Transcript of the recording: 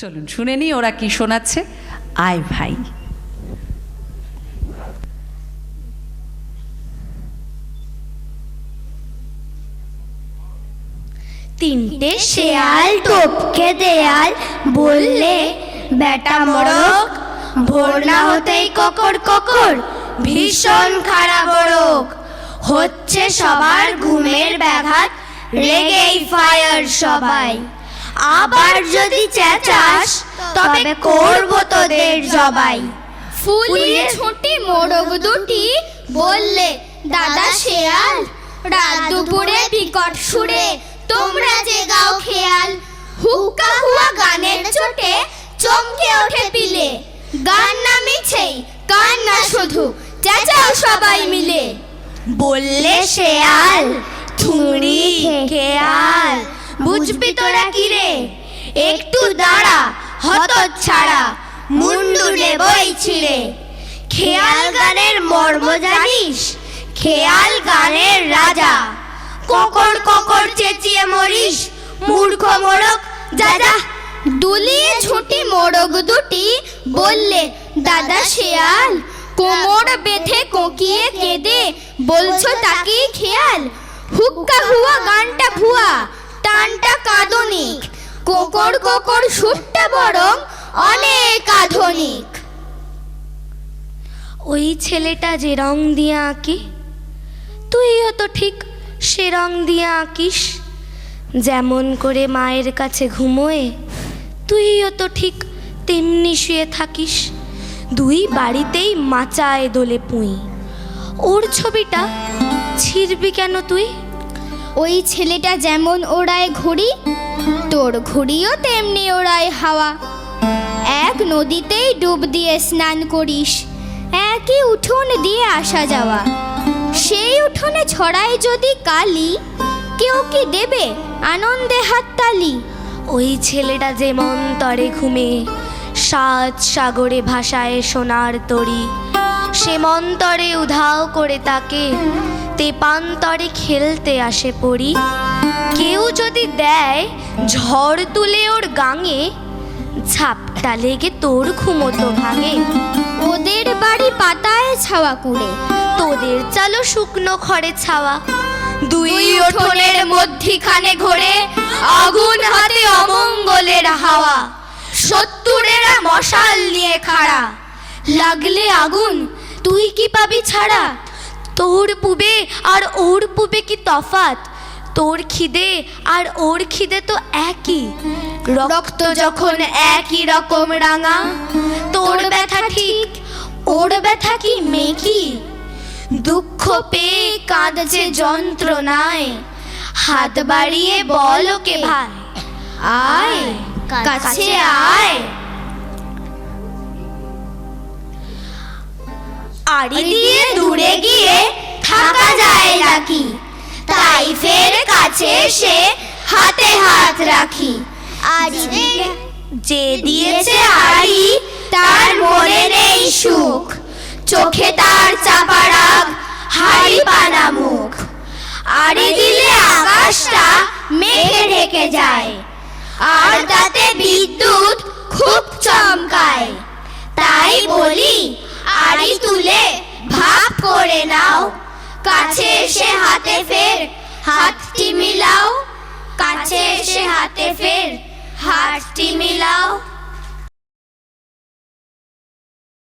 চলুন, শুনে নি ওরা কি শোনাচ্ছে। আয় ভাই। তিনটে শেয়াল টপকে দেয়াল, বললে, বেটা মরক ভোর না হতেই ককর ককর, ভীষণ খারাপ রোগ হচ্ছে সবার ঘুমের ব্যাঘাত, রেগেই ফায়ার সবাই। আবার যদি চেঁচাস তবে করব তোদের জবাই। ফুলিয়ে ছুটি মোরগ দুটি বললে দাদা শেয়াল রাত দুপুরে বিকট সুরে তোমরা যে গাও খেয়াল। হুক্কা হুয়া গানের চোটে চমকে ওঠে পিলে। গান না মিছেই গান না শুধু চেঁচাও সবাই মিলে। বললে শেয়াল থুড়ি খেয়াল বুঝবি তোরা কি রে একটু দাঁড়া হত ছাড়া মুন্ডু নেবই ছিঁড়ে খেয়াল গানের মর্ম জানিস? খেয়াল গানের রাজা। ককর ককর চেঁচিয়ে মরিস, মূর্খ মোড়ক। যা যা। দুলিয়ে ছুটি মোরগ দুটি, বললে, দাদা শেয়াল, কোমর বেঁধে কোকিয়ে কেঁদে, বলছো তাকে খেয়াল? হুক্কা হুয়া গানটা ভুয়া। টানটা কাঁদনিক। কোকর কোকর সুরটা বরং অনেক আধুনিক। ওই ছেলেটা যে রং দিয়ে আঁকে, তুইও তো ঠিক সে রং দিয়ে আঁকিস। যেমন করে মায়ের কাছে ঘুমোয়ে, তুইও তো ঠিক তেমনি শুয়ে থাকিস। দুই বাড়িতেই মাচায় দোলে পুঁই। ওর ছবিটা ছিড়বি কেন তুই? ওই ছেলেটা যেমন ওড়ায় ঘুড়ি, তোর ঘুড়িও তেমনি ওড়ায় হাওয়া। এক নদীতেই ডুব দিয়ে স্নান করিস, একই উঠোন দিয়ে আসা যাওয়া। সেই উঠোনে ছড়ায় যদি কালি, কেউ কি দেবে আনন্দে হাততালি? ওই ছেলেটা যে মন্তরে ঘুমে, সাত সাগরে ভাষায় সোনার তরি সে মন্তরে উধাও করে তাকে তেপান্তরে খেলতে আসে পড়ি কেউ যদি দেয় ঝড় তুলে ওর গাঙে ঝাপটা লেগে তোর ঘুমোতো ভাঙে। ওদের বাড়ি পাতায় ছাওয়া কুড়ে, তোদের চালো শুকনো খড়ে ছাওয়া। দুই উঠোনের মধ্যিখানে ঘোরে, আগুন হাতে অমঙ্গলের হাওয়া। সত্তরেরা মশাল নিয়ে খাড়া। লাগলে আগুন তুই কি পাবি ছাড়া? তোর পুবে আর ওর পুবে কি তফাত? তোর খিদে আর ওর খিদে তো একই। রক্ত যখন একই রকম রাঙা, তোর ব্যথা ঠিক, ওর ব্যথা কি মেকি? দুঃখ পেয়ে কাঁদছে যন্ত্রণায়, হাত বাড়িয়ে বল কে ভাই? আয়, কাছে আয়। আড়ি দিয়ে দূরে গিয়ে থাকা যায় নাকি? তাই ফের কাছে এসে হাতে হাত রাখি। আড়ি যে দিয়েছে আড়ি তার মনে নেই সুখ। চোখে তার চাপা রাগ, হাড়ি পানা মুখ। আড়ি দিলে আকাশটা মেঘে ঢেকে যায়। আর তাতে বিদ্যুৎ খুব চমকায়। তাই বলি আড়ি তুলে ভাগ করে নাও কাছে এসে হাতে ফের হাতটি মিলাও কাছে এসে হাতে ফের হাতটি মিলাও।